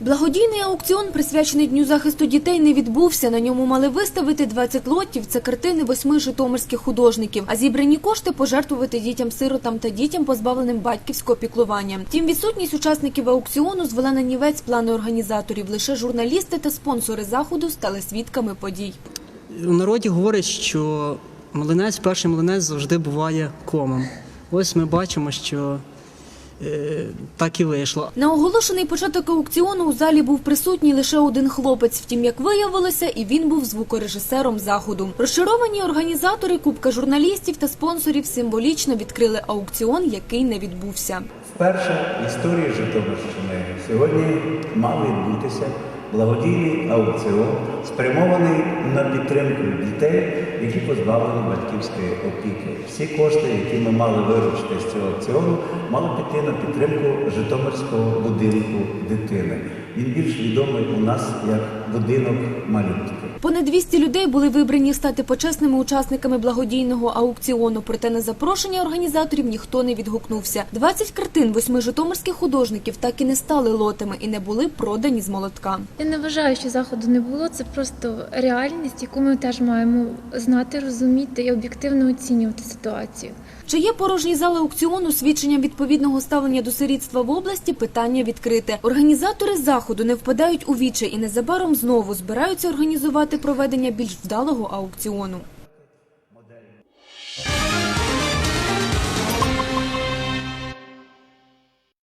Благодійний аукціон, присвячений Дню захисту дітей, не відбувся. На ньому мали виставити 20 лотів. Це картини восьми житомирських художників. А зібрані кошти пожертвувати дітям-сиротам та дітям, позбавленим батьківського піклування. Втім, відсутність учасників аукціону звела на нівець плани організаторів. Лише журналісти та спонсори заходу стали свідками подій. У народі говорять, що млинець, перший млинець завжди буває комом. Ось ми бачимо, що так і вийшло. На оголошений початок аукціону у залі був присутній лише один хлопець. Втім, як виявилося, і він був звукорежисером заходу. Розчаровані організатори, кубка журналістів та спонсорів символічно відкрили аукціон, який не відбувся. Вперше в історії Житомирщини сьогодні мав відбутися благодійний аукціон, спрямований на підтримку дітей, які позбавлені батьківської опіки. Всі кошти, які ми мали виручити з цього аукціону, мали піти на підтримку Житомирського будинку дитини. Він більш відомий у нас як будинок малютки. Понад 200 людей були вибрані стати почесними учасниками благодійного аукціону. Проте на запрошення організаторів ніхто не відгукнувся. 20 картин восьми житомирських художників так і не стали лотами і не були продані з молотка. Я не вважаю, що заходу не було. Це просто реальність, яку ми теж маємо знати, розуміти і об'єктивно оцінювати ситуацію. Чи є порожні зали аукціону свідченням відповідного ставлення до сирітства в області? Питання відкрите. Організатори заходу не впадають у віче і незабаром знову збираються організувати проведення більш вдалого аукціону.